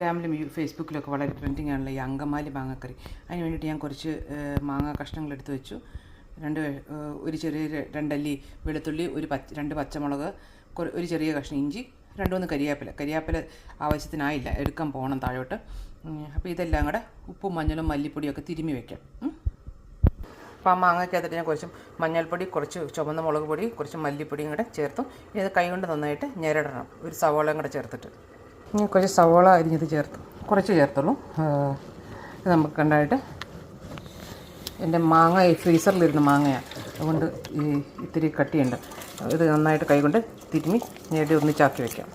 ഇൻസ്റ്റാഗ്രാമിലും ഫേസ്ബുക്കിലൊക്കെ വളരെ ട്രെൻഡിങ് ആണല്ലോ ഈ അങ്കമാലി മാങ്ങക്കറി. അതിന് വേണ്ടിയിട്ട് ഞാൻ കുറച്ച് മാങ്ങ കഷ്ണങ്ങൾ എടുത്ത് വെച്ചു. രണ്ട് ഒരു ചെറിയ രണ്ടല്ലി വെളുത്തുള്ളി ഒരു പച്ച രണ്ട് പച്ചമുളക് ഒരു ചെറിയ കഷ്ണം ഇഞ്ചി രണ്ട് മൂന്ന് കരിയാപ്പില. കരിയാപ്പില ആവശ്യത്തിനായില്ല എടുക്കാൻ പോകണം താഴോട്ട്. അപ്പോൾ ഇതെല്ലാം കൂടെ ഉപ്പും മഞ്ഞളും മല്ലിപ്പൊടിയും ഒക്കെ തിരുമ്മി വെക്കാം. അപ്പോൾ ആ മാങ്ങയ്ക്കകത്തിട്ട് ഞാൻ കുറച്ച് മഞ്ഞൾപ്പൊടി കുറച്ച് ചുവന്ന മുളക് പൊടി കുറച്ച് മല്ലിപ്പൊടിയും കൂടെ ചേർത്തും. ഇനി ഇത് കൈകൊണ്ട് നന്നായിട്ട് ഞെരടണം. ഒരു സവോളയും കൂടെ ചേർത്തിട്ട്. ഇനി കുറച്ച് സവോള അരിഞ്ഞത് ചേർത്ത് കുറച്ച് ചേർത്തുള്ളൂ. നമുക്ക് കണ്ടായിട്ട് എന്റെ മാങ്ങ ഫ്രീസറിലിരുന്ന മാങ്ങയാണ് അതുകൊണ്ട് ഈ ഇത്തിരി കട്ടിയുണ്ട്. ഇത് നന്നായിട്ട് കൈകൊണ്ട് തിരുമി നേടി ഒന്നിച്ചാക്കി വയ്ക്കാം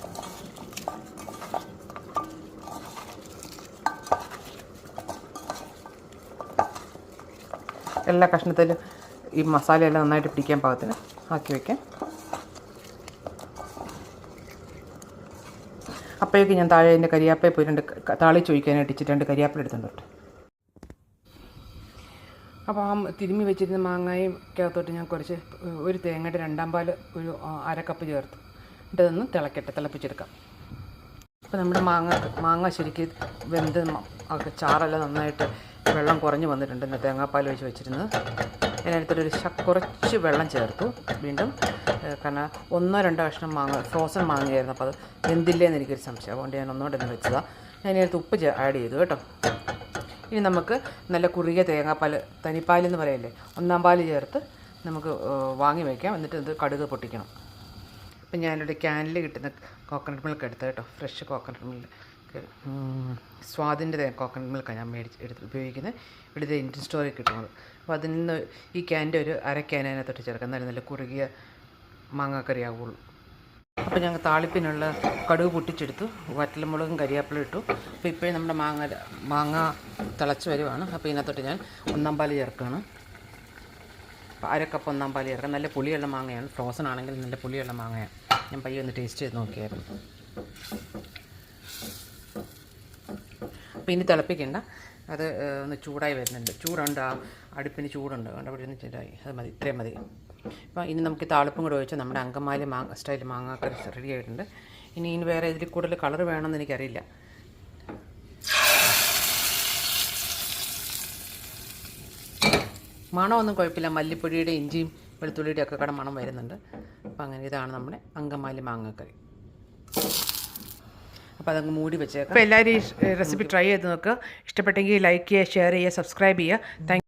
എല്ലാ കഷ്ണത്തിലും ഈ മസാലയെല്ലാം നന്നായിട്ട് പിടിക്കാൻ പാകത്തിന് ആക്കി വയ്ക്കാം അപ്പോഴേക്കും ഞാൻ താഴെ എന്റെ കരിയാപ്പയെ പോയി രണ്ട് താളി ഒഴിക്കാനായിട്ട് ഇച്ചിട്ട് രണ്ട് കരിയാപ്പില എടുത്തിട്ടുണ്ട് അപ്പോൾ ആ തിരുമ്മി വെച്ചിരുന്ന മാങ്ങയും അകത്തോട്ട് ഞാൻ കുറച്ച് ഒരു തേങ്ങയുടെ രണ്ടാം പാൽ ഒരു അര കപ്പ് ചേർത്ത്. എന്നിട്ട് ഇതൊന്ന് തിളക്കട്ടെ തിളപ്പിച്ചെടുക്കാം. അപ്പോൾ നമ്മുടെ മാങ്ങ മാങ്ങ ശരിക്ക് വെന്ത് ചാറെല്ലാം നന്നായിട്ട് വെള്ളം കുറഞ്ഞ് വന്നിട്ടുണ്ട്. തേങ്ങാപ്പാൽ ഒഴിച്ച് വെച്ചിരുന്നത്. അതിനടുത്തൊരു ഒരു കുറച്ച് വെള്ളം ചേർത്തു. വീണ്ടും കാരണം ഒന്നോ രണ്ടോ കഷ്ണം മാങ്ങ ഫ്രോസൺ മാങ്ങയായിരുന്നു. അപ്പോൾ അത് വെന്തില്ലേന്ന് എനിക്കൊരു സംശയം. അതുകൊണ്ട് ഞാൻ ഒന്നുകൂടെ ഒന്ന് വെച്ചതാണ് ഞാൻ ഇതിനകത്ത് ഉപ്പ് ആഡ് ചെയ്തു കേട്ടോ. ഇനി നമുക്ക് നല്ല കുറുകിയ തേങ്ങാപ്പാൽ തനിപ്പാൽ എന്ന് പറയല്ലേ ഒന്നാം പാൽ ചേർത്ത് നമുക്ക് വാങ്ങി വയ്ക്കാം എന്നിട്ട് ഇത് കടുക് പൊട്ടിക്കണം. അപ്പം ഞാനിവിടെ ക്യാനിൽ കിട്ടുന്ന കോക്കനട്ട് മിൽക്ക് എടുത്തത് കേട്ടോ. ഫ്രഷ് കോക്കനട്ട് മിൽക്ക് സ്വാദിന്റെ കോക്കനട്ട് മിൽക്കാണ് ഞാൻ മേടിച്ച് എടുത്ത് ഉപയോഗിക്കുന്നത്. ഇവിടെ ഇത് ഇന്ത്യൻ സ്റ്റോറിൽ കിട്ടുന്നത്. അപ്പോൾ അതിൽ നിന്ന് ഈ ക്യാന്റെ ഒരു അര ക്യാൻ അതിനകത്തോട്ട് ചേർക്കാം. എന്നാലും നല്ല കുറുകിയ മാങ്ങാക്കറി ആവുള്ളൂ അപ്പോൾ ഞങ്ങൾ താളിപ്പിനുള്ള കടുക് പൊട്ടിച്ചെടുത്തു. വറ്റൽമുളകും കരിയാപ്പിളും ഇട്ടു. അപ്പോൾ ഇപ്പോഴും നമ്മുടെ മാങ്ങ മാങ്ങ തിളച്ച് വരുവാണ്. അപ്പോൾ ഇതിനകത്തോട്ട് ഞാൻ ഒന്നാം പാൽ ചേർക്കുകയാണ്. അപ്പോൾ അര കപ്പ് ഒന്നാം പാൽ ചേർക്കാം. നല്ല പുളിയുള്ള മാങ്ങയാണ്. ഫ്രോസൺ ആണെങ്കിൽ നല്ല പുളിയുള്ള മാങ്ങയാണ്. ഞാൻ പയ്യെ ഒന്ന് ടേസ്റ്റ് ചെയ്ത് നോക്കിയായിരുന്നു. ഇനി തിളപ്പിക്കണ്ട. അത് ഒന്ന് ചൂടായി വരുന്നുണ്ട്. ചൂടുണ്ട് ആ അടുപ്പിന് ചൂടുണ്ട്. അവിടെ ചൂടായി. അത് മതി ഇത്രയും മതി. അപ്പോൾ ഇനി നമുക്ക് താളിപ്പും കൂടെ ഒഴിച്ച് നമ്മുടെ അങ്കമാലി മാങ്ങ സ്റ്റൈൽ മാങ്ങാക്കറി റെഡി ആയിട്ടുണ്ട്. ഇനി ഇനി വേറെ ഇതിൽ കൂടുതൽ കളർ വേണമെന്ന് എനിക്കറിയില്ല. മണമൊന്നും കുഴപ്പമില്ല. മല്ലിപ്പൊടിയുടെ ഇഞ്ചിയും വെളുത്തുള്ളിയുടെ ഒക്കെ കട മണം വരുന്നുണ്ട്. അപ്പോൾ അങ്ങനെ ഇതാണ് നമ്മുടെ അങ്കമാലി മാങ്ങാക്കറി. അപ്പോൾ അതങ്ങ് മൂടി വെച്ചേക്കാം. അപ്പോൾ എല്ലാവരും ഈ റെസിപ്പി ട്രൈ ചെയ്ത് നോക്കുക ഇഷ്ടപ്പെട്ടെങ്കിൽ ലൈക്ക് ചെയ്യുക ഷെയർ ചെയ്യുക സബ്സ്ക്രൈബ് ചെയ്യുക. താങ്ക്